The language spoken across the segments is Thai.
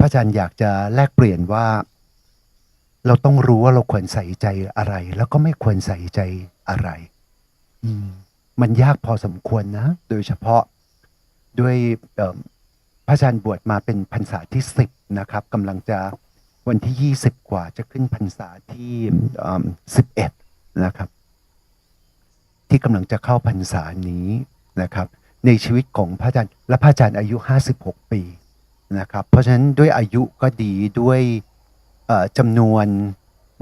พระอาจารย์อยากจะแลกเปลี่ยนว่า เราต้องรู้ว่าเราควรใส่ใจอะไร แล้วก็ไม่ควรใส่ใจอะไร อืม มันยากพอสมควรนะ โดยเฉพาะด้วยพระอาจารย์บวชมาเป็นพรรษาที่สิบนะครับกำลังจะวันที่ยี่สิบกว่าจะขึ้นพรรษาที่สิบเอ็ดนะครับ ที่กำลังจะเข้าพรรษานี้นะครับ ในชีวิตของพระอาจารย์และพระอาจารย์อายุ56ปี นะครับเพราะฉะนั้นด้วยอายุก็ดีด้วยจำนวน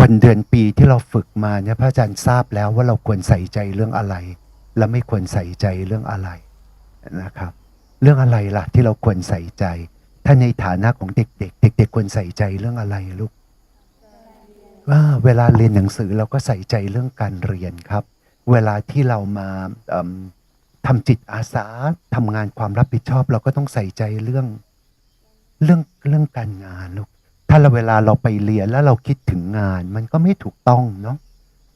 วันเดือนปีที่เราฝึกมาเนี่ยพระอาจารย์ทราบแล้วว่าเราควรใส่ใจเรื่องอะไร และไม่ควรใส่ใจเรื่องอะไรนะครับ เรื่องอะไรล่ะที่เราควรใส่ใจ ถ้าในฐานะของเด็ก ๆ เด็ก ๆ ควรใส่ใจเรื่องอะไรลูกว่าเวลาเรียนหนังสือเราก็ใส่ใจเรื่องการเรียนครับ เวลาที่เรามาเอิ่มทำจิตอาสาทำงานความรับผิดชอบ เราก็ต้องใส่ใจเรื่อง เรื่องเรื่องการงานลูกถ้าเราเวลาเราไปเรียนแล้วเราคิดถึงงาน มันก็ไม่ถูกต้องเนาะ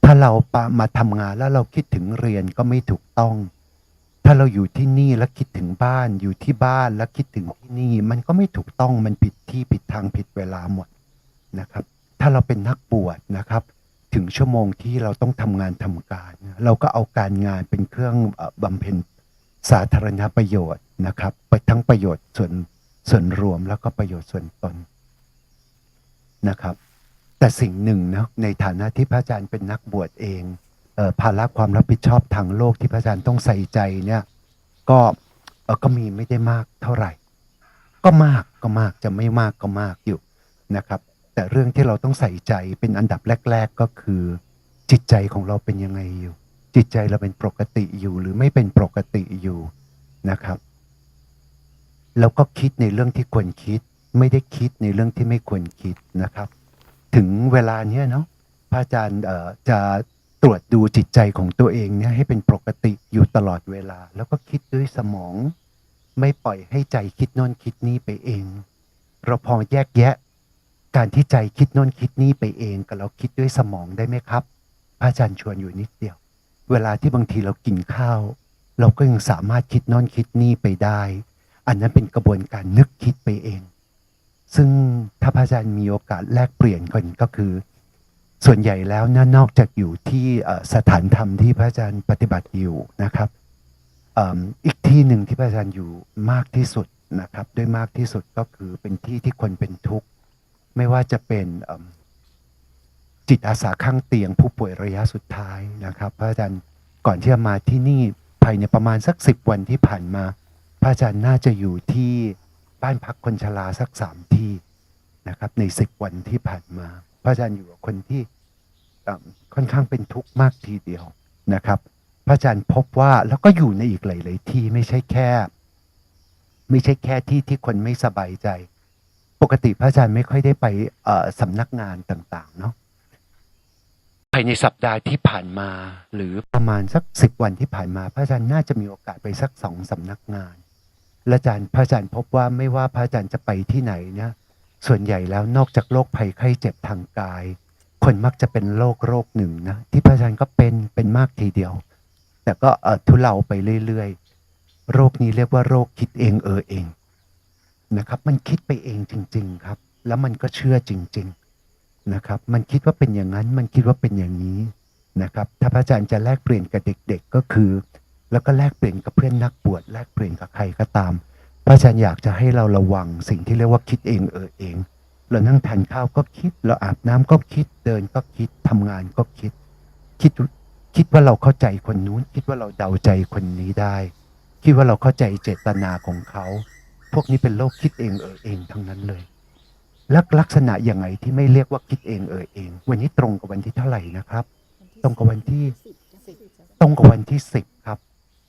ถ้าเราปมาทำงานแล้วเราคิดถึงเรียนก็ไม่ถูกต้อง ถ้าเราอยู่ที่นี่แล้วคิดถึงบ้าน อยู่ที่บ้านแล้วคิดถึงที่นี่ มันก็ไม่ถูกต้องมันผิดที่ผิดทางผิดเวลาหมดนะครับ ถ้าเราเป็นนักบวชนะครับถึงชั่วโมงที่เราต้องทำงานทำการ เราก็เอาการงานเป็นเครื่องบำเพ็ญสาธารณประโยชน์นะครับ ไปทั้งประโยชน์ส่วน ส่วนรวมแล้วก็ประโยชน์ส่วนตนนะครับ แต่สิ่งหนึ่งนะในฐานะที่พระอาจารย์เป็นนักบวชเองเออภาระความรับผิดชอบทางโลกที่พระอาจารย์ต้องใส่ใจเนี่ยก็ก็มีไม่ได้มากเท่าไหร่ ก็มากก็มากจะไม่มากก็มากอยู่นะครับ แต่เรื่องที่เราต้องใส่ใจเป็นอันดับแรก ๆก็คือ จิตใจของเราเป็นยังไงอยู่ จิตใจเราเป็นปกติอยู่หรือไม่เป็นปกติอยู่นะครับ แล้วก็คิดในเรื่องที่ควรคิด ไม่ได้คิดในเรื่องที่ไม่ควรคิดนะครับ ถึงเวลาเนี้ยเนาะพระอาจารย์เอ่อจะตรวจดูจิตใจของตัวเองเนี่ยให้เป็นปกติอยู่ตลอดเวลา แล้วก็คิดด้วยสมอง ไม่ปล่อยให้ใจคิดโน่นคิดนี่ไปเอง เราพอแยกแยะ การที่ใจคิดโน่นคิดนี่ไปเองกับเราคิดด้วยสมองได้ไหมครับ พระอาจารย์ชวนอยู่นิดเดียว เวลาที่บางทีเรากินข้าว เราก็ยังสามารถคิดโน่นคิดนี่ไปได้ อันนั้นเป็นกระบวนการนึกคิดไปเอง ซึ่งถ้าพระอาจารย์มีโอกาสแลกเปลี่ยนกันก็คือ ส่วนใหญ่แล้วนะนอกจากอยู่ที่สถานธรรมที่พระอาจารย์ปฏิบัติอยู่นะครับอีกที่หนึ่งที่พระอาจารย์อยู่มากที่สุดนะครับด้วยมากที่สุดก็คือเป็นที่ที่คนเป็นทุกข์ ไม่ว่าจะเป็นจิตอาสาข้างเตียงผู้ป่วยระยะสุดท้ายนะครับ พระอาจารย์ก่อนที่จะมาที่นี่ภายในประมาณสักสิบวันที่ผ่านมา พระอาจารย์น่าจะอยู่ที่บ้านพักคนชราสักสามที่นะครับในสิบวันที่ผ่านมา พระอาจารย์อยู่กับคนที่ค่อนข้างเป็นทุกข์มากทีเดียวนะครับ พระอาจารย์พบว่าแล้วก็อยู่ในอีกหลาย ๆ ที่ไม่ใช่แค่ ไม่ใช่แค่ที่ที่คนไม่สบายใจ ปกติพระอาจารย์ไม่ค่อยได้ไปสำนักงานต่าง ๆ เนาะภายในสัปดาห์ที่ผ่านมา หรือประมาณสักสิบวันที่ผ่านมา พระอาจารย์น่าจะมีโอกาสไปสักสองสำนักงาน และอาจารย์พระอาจารย์พบว่าไม่ว่าพระอาจารย์จะไปที่ไหนเนี่ยส่วนใหญ่แล้วนอกจากโรคภัยไข้เจ็บทางกาย คนมักจะเป็นโรคโรคหนึ่งนะที่พระอาจารย์ก็เป็นเป็นมากทีเดียว แต่ก็เออทุเลาไปเรื่อยๆ โรคนี้เรียกว่าโรคคิดเองเออเองนะครับมันคิดไปเองจริง ๆครับ แล้วมันก็เชื่อจริง ๆนะครับ มันคิดว่าเป็นอย่างนั้นมันคิดว่าเป็นอย่างนี้นะครับ ถ้าพระอาจารย์จะแลกเปลี่ยนกับเด็ก ๆก็คือ แล้วก็แลกเปลี่ยนกับเพื่อนนักบวชแลกเปลี่ยนกับใครก็ตาม พระอาจารย์อยากจะให้เราระวังสิ่งที่เรียกว่าคิดเองเออเอง เรานั่งทานข้าวก็คิด เราอาบน้ำก็คิดเดินก็คิดทำงานก็คิด คิดคิดว่าเราเข้าใจคนนู้น คิดว่าเราเดาใจคนนี้ได้ คิดว่าเราเข้าใจเจตนาของเขา พวกนี้เป็นโรคคิดเองเออเองทั้งนั้นเลยลักลักษณะอย่างไงที่ไม่เรียกว่าคิดเองเออเอง วันนี้ตรงกับวันที่เท่าไหร่นะครับ ตรงกับวันที่ตรงกับวันที่สิบครับ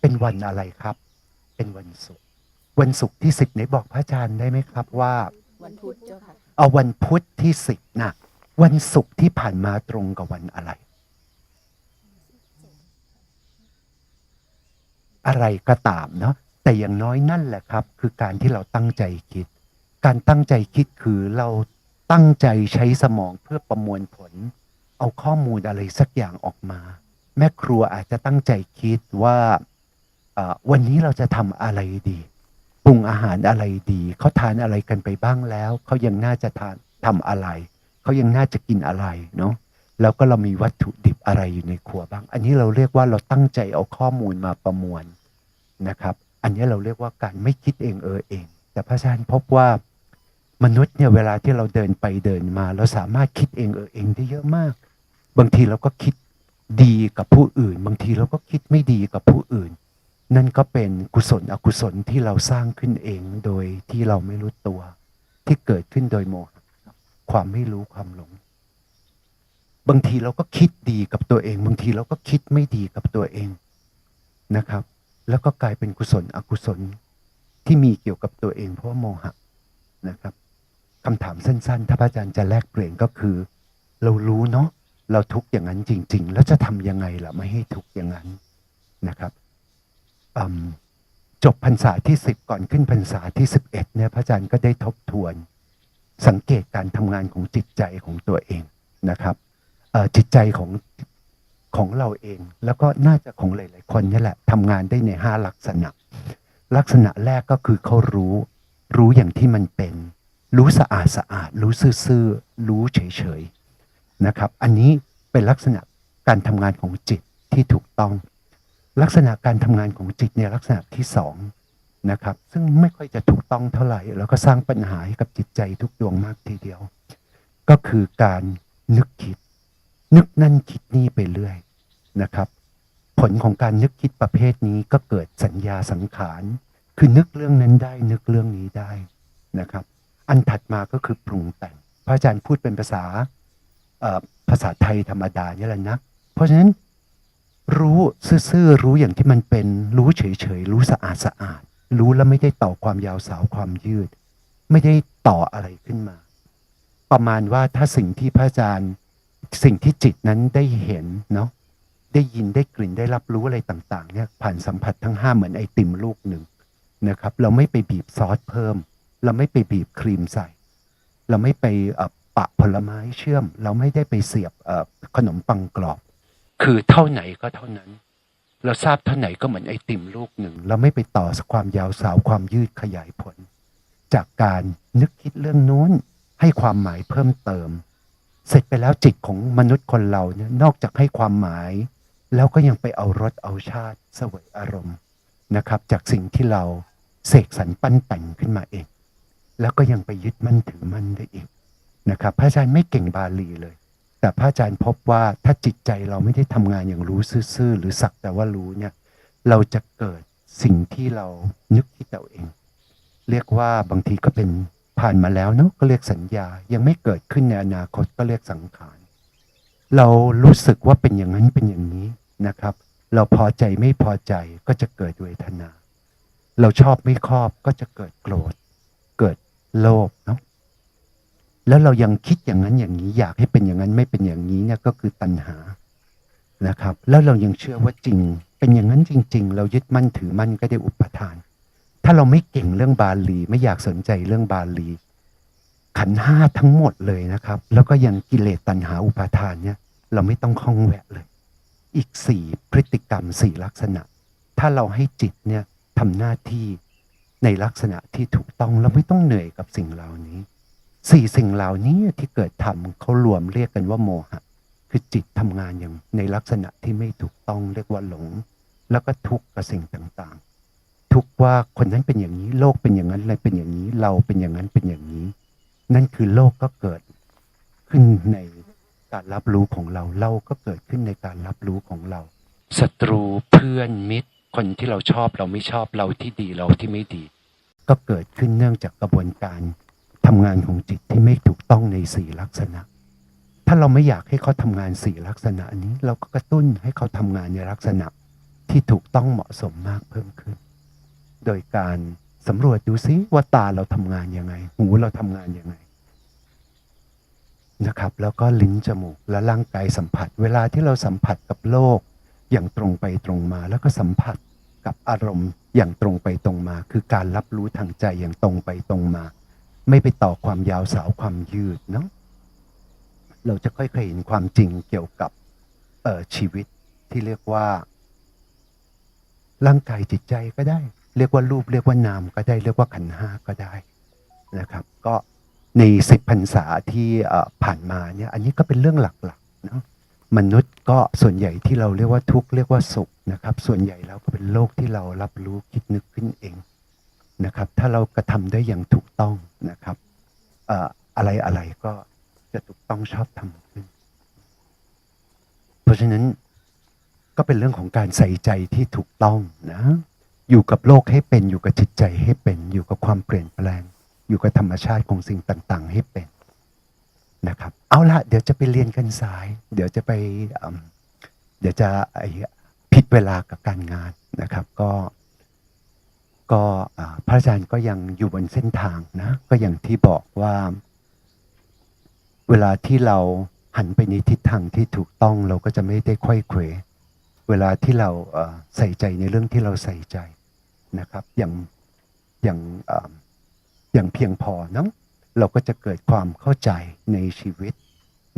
เป็นวันอะไรครับ เป็นวันศุกร์วันศุกร์ที่สิบไหนบอกพระอาจารย์ได้ไหมครับว่าวันพุธเจ้าค่ะเอาวันพุธที่สิบนะวันศุกร์ที่ผ่านมาตรงกับวันอะไร อะไรก็ตามเนาะแต่อย่างน้อยนั่นแหละครับ คือการที่เราตั้งใจคิด การตั้งใจคิดคือเราตั้งใจใช้สมองเพื่อประมวลผล เอาข้อมูลอะไรสักอย่างออกมา แม่ครัวอาจจะตั้งใจคิดว่าเอ่อ วันนี้เราจะทำอะไรดีปรุงอาหารอะไรดีเขาทานอะไรกันไปบ้างแล้วเขายังน่าจะทานทำอะไรเขายังน่าจะกินอะไรเนาะแล้วก็เรามีวัตถุดิบอะไรอยู่ในครัวบ้าง อันนี้เราเรียกว่าเราตั้งใจเอาข้อมูลมาประมวลนะครับ อันนี้เราเรียกว่าการไม่คิดเองเออเอง แต่พระอาจารย์พบว่ามนุษย์เนี่ยเวลาที่เราเดินไปเดินมา เราสามารถคิดเองเออเองได้เยอะมาก บางทีเราก็คิดดีกับผู้อื่น บางทีเราก็คิดไม่ดีกับผู้อื่น นั่นก็เป็นกุศลอกุศลที่เราสร้างขึ้นเองโดยที่เราไม่รู้ตัว ที่เกิดขึ้นโดยโมหะความไม่รู้ความหลง บางทีเราก็คิดดีกับตัวเอง บางทีเราก็คิดไม่ดีกับตัวเองนะครับ แล้วก็กลายเป็นกุศลอกุศลที่มีเกี่ยวกับตัวเอง เพราะว่าโมหะนะครับคำถามสั้น ๆ ถ้าพระอาจารย์จะแลกเปลี่ยนก็คือ เรารู้เนาะเราทุกข์อย่างนั้นจริง ๆ แล้วจะทำยังไงล่ะไม่ให้ทุกข์อย่างนั้นนะครับ จบพรรษาที่สิบก่อนขึ้นพรรษาที่สิบเอ็ดเนี่ยพระอาจารย์ก็ได้ทบทวน สังเกตการทำงานของจิตใจของตัวเองนะครับจิตใจของของเราเอง แล้วก็น่าจะของหลาย ๆ คนนี่แหละทำงานได้ในห้าลักษณะ ลักษณะแรกก็คือเขารู้ รู้อย่างที่มันเป็น รู้สะอาดสะอาด รู้ซื่อๆรู้เฉย ๆ นะครับ อันนี้เป็นลักษณะการทำงานของจิตที่ถูกต้อง ลักษณะการทำงานของจิตเนี่ยลักษณะที่สองนะครับ ซึ่งไม่ค่อยจะถูกต้องเท่าไหร่ แล้วก็สร้างปัญหาให้กับจิตใจทุกดวงมากทีเดียว ก็คือการนึกคิด นึกนั่นคิดนี่ไปเรื่อยนะครับ ผลของการนึกคิดประเภทนี้ก็เกิดสัญญาสังขาร คือนึกเรื่องนั้นได้นึกเรื่องนี้ได้นะครับ อันถัดมาก็คือปรุงแต่ง พระอาจารย์พูดเป็นภาษาภาษาไทยธรรมดาเนี่ยแหละนะ เพราะฉะนั้น รู้ซื่อๆรู้อย่างที่มันเป็น รู้เฉยๆรู้สะอาดสะอาด รู้แล้วไม่ได้ต่อความยาวสาวความยืด ไม่ได้ต่ออะไรขึ้นมา ประมาณว่าถ้าสิ่งที่พระอาจารย์สิ่งที่จิตนั้นได้เห็นเนาะได้ยินได้กลิ่นได้รับรู้อะไรต่าง ๆ เนี่ย ผ่านสัมผัสทั้งห้าเหมือนไอติมลูกหนึ่งนะครับ เราไม่ไปบีบซอสเพิ่ม เราไม่ไปบีบครีมใส่ เราไม่ไปปะผลไม้เชื่อม เราไม่ได้ไปเสียบขนมปังกรอบ คือเท่าไหนก็เท่านั้น เราทราบเท่าไหนก็เหมือนไอติมลูกหนึ่ง เราไม่ไปต่อความยาวสาวความยืดขยายผล จากการนึกคิดเรื่องนู้นให้ความหมายเพิ่มเติม เสร็จไปแล้วจิตของมนุษย์คนเราเนี่ยนอกจากให้ความหมาย แล้วก็ยังไปเอารสเอาชาติเสวยอารมณ์นะครับ จากสิ่งที่เราเสกสรรปั้นแต่งขึ้นมาเอง แล้วก็ยังไปยึดมั่นถือมั่นได้อีกนะครับ พระอาจารย์ไม่เก่งบาลีเลย แต่พระอาจารย์พบว่าถ้าจิตใจเราไม่ได้ทำงานอย่างรู้ซื่อๆหรือสักแต่ว่ารู้เนี่ยเราจะเกิดสิ่งที่เรานึกคิดเอาเอง เรียกว่าบางทีก็เป็นผ่านมาแล้วเนาะก็เรียกสัญญายังไม่เกิดขึ้นในอนาคตก็เรียกสังขารเรารู้สึกว่าเป็นอย่างนั้นเป็นอย่างนี้นะครับ เราพอใจไม่พอใจก็จะเกิดเวทนา เราชอบไม่ชอบก็จะเกิดโกรธเกิดโลภเนาะ แล้วเรายังคิดอย่างนั้นอย่างนี้ อยากให้เป็นอย่างนั้นไม่เป็นอย่างนี้เนี่ยก็คือตัณหานะครับ แล้วเรายังเชื่อว่าจริง เป็นอย่างนั้นจริง ๆ เรายึดมั่นถือมั่นก็ได้อุปทาน ถ้าเราไม่เก่งเรื่องบาลี ไม่อยากสนใจเรื่องบาลี ขันห้าทั้งหมดเลยนะครับ แล้วก็ยังกิเลสตัณหาอุปทานเนี่ย เราไม่ต้องคล้องแวะเลย อีกสี่พฤติกรรมสี่ลักษณะ ถ้าเราให้จิตเนี่ยทำหน้าที่ในลักษณะที่ถูกต้องเราไม่ต้องเหนื่อยกับสิ่งเหล่านี้ สี่สิ่งเหล่านี้ที่เกิดทำเขารวมเรียกกันว่าโมหะ คือจิตทำงานอย่างในลักษณะที่ไม่ถูกต้องเรียกว่าหลง แล้วก็ทุกข์กับสิ่งต่างๆ ทุกข์ว่าคนนั้นเป็นอย่างนี้ โลกเป็นอย่างนั้นอะไรเป็นอย่างนี้ เราเป็นอย่างนั้นเป็นอย่างนี้ นั่นคือโลกก็เกิดขึ้นในการรับรู้ของเราเราก็เกิดขึ้นในการรับรู้ของเราศัตรูเพื่อนมิตร คนที่เราชอบเราไม่ชอบเราที่ดีเราที่ไม่ดี ก็เกิดขึ้นเนื่องจากกระบวนการ ทำงานของจิตที่ไม่ถูกต้องในสี่ลักษณะ ถ้าเราไม่อยากให้เขาทำงานสี่ลักษณะนี้ เราก็กระตุ้นให้เขาทำงานในลักษณะที่ถูกต้องเหมาะสมมากเพิ่มขึ้น โดยการสำรวจดูซิว่าตาเราทำงานยังไง หูเราทำงานยังไงนะครับ แล้วก็ลิ้นจมูกและร่างกายสัมผัส เวลาที่เราสัมผัสกับโลก อย่างตรงไปตรงมา แล้วก็สัมผัสกับอารมณ์อย่างตรงไปตรงมา คือการรับรู้ทางใจอย่างตรงไปตรงมา ไม่ไปต่อความยาวสาวความยืดเนาะเราจะค่อยๆเห็นความจริงเกี่ยวกับเออชีวิตที่เรียกว่า ร่างกายจิตใจก็ได้ เรียกว่ารูปเรียกว่านามก็ได้ เรียกว่าขันห้าก็ได้นะครับ ก็ในสิบพรรษาที่ผ่านมาเนี่ยอันนี้ก็เป็นเรื่องหลักๆเนาะมนุษย์ก็ส่วนใหญ่ที่เราเรียกว่าทุกข์เรียกว่าสุขนะครับ ส่วนใหญ่แล้วก็เป็นโลกที่เรารับรู้คิดนึกขึ้นเอง นะครับ ถ้าเรากระทำได้อย่างถูกต้องนะครับอะไรอะไรก็จะถูกต้องชอบทำขึ้น เพราะฉะนั้นก็เป็นเรื่องของการใส่ใจที่ถูกต้องนะ อยู่กับโลกให้เป็นอยู่กับจิตใจให้เป็น อยู่กับความเปลี่ยนแปลง อยู่กับธรรมชาติของสิ่งต่าง ๆ ให้เป็นนะครับ เอาละเดี๋ยวจะไปเรียนกันสาย เดี๋ยวจะไปเดี๋ยวจะผิดเวลากับการงานนะครับ ก็ ก็พระอาจารย์ก็ยังอยู่บนเส้นทางนะ ก็อย่างที่บอกว่า เวลาที่เราหันไปในทิศทางที่ถูกต้องเราก็จะไม่ได้ค่อยเขวเวลาที่เราใส่ใจในเรื่องที่เราใส่ใจนะครับ อย่างอย่างเอ่ออย่างเพียงพอเนาะเราก็จะเกิดความเข้าใจในชีวิต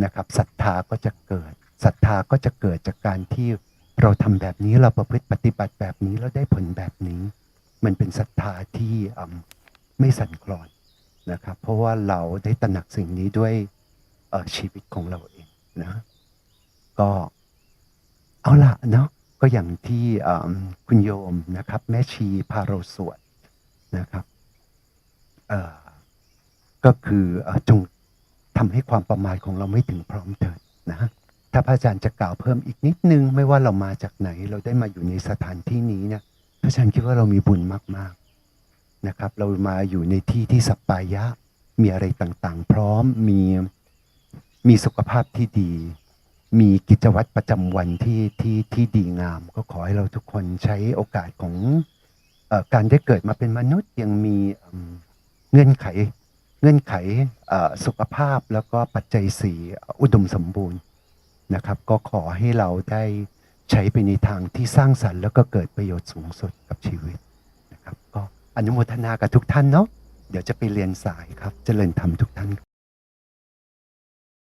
นะครับศรัทธาก็จะเกิดศรัทธาก็จะเกิดจากการที่เราทำแบบนี้เราประพฤติปฏิบัติแบบนี้แล้วได้ผลแบบนี้ มันเป็นศรัทธาที่อืมไม่สั่นคลอนนะครับ เพราะว่าเราได้ตระหนักสิ่งนี้ด้วยชีวิตของเราเองนะ ก็เอาละเนาะก็อย่างที่คุณโยมนะครับ แม่ชีพาเราสวดนะครับก็คืออจงทำให้ความประมาทของเราไม่ถึงพร้อมเถิดนะถ้าพระอาจารย์จะกล่าวเพิ่มอีกนิดนึง ไม่ว่าเรามาจากไหน เราได้มาอยู่ในสถานที่นี้เนี่ย อาจารย์คิดว่าเรามีบุญมาก ๆนะครับ เรามาอยู่ในที่ที่สัปปายะ มีอะไรต่างๆ พร้อมมีมีสุขภาพที่ดี มีกิจวัตรประจำวันที่ที่ที่ดีงาม ก็ขอให้เราทุกคนใช้โอกาสของออการได้เกิดมาเป็นมนุษย์ยังมีเงื่อนไขเงื่อนไขสุขภาพแล้วก็ปัจจัยสี่อุดมสมบูรณ์นะครับ ก็ขอให้เราได้ ใช้ไปในทางที่สร้างสรรค์แล้วก็เกิดประโยชน์สูงสุดกับชีวิตนะครับ ก็อนุโมทนากับทุกท่านเนาะเดี๋ยวจะไปเรียนสายครับจเจริญธรรมทุกท่านครับ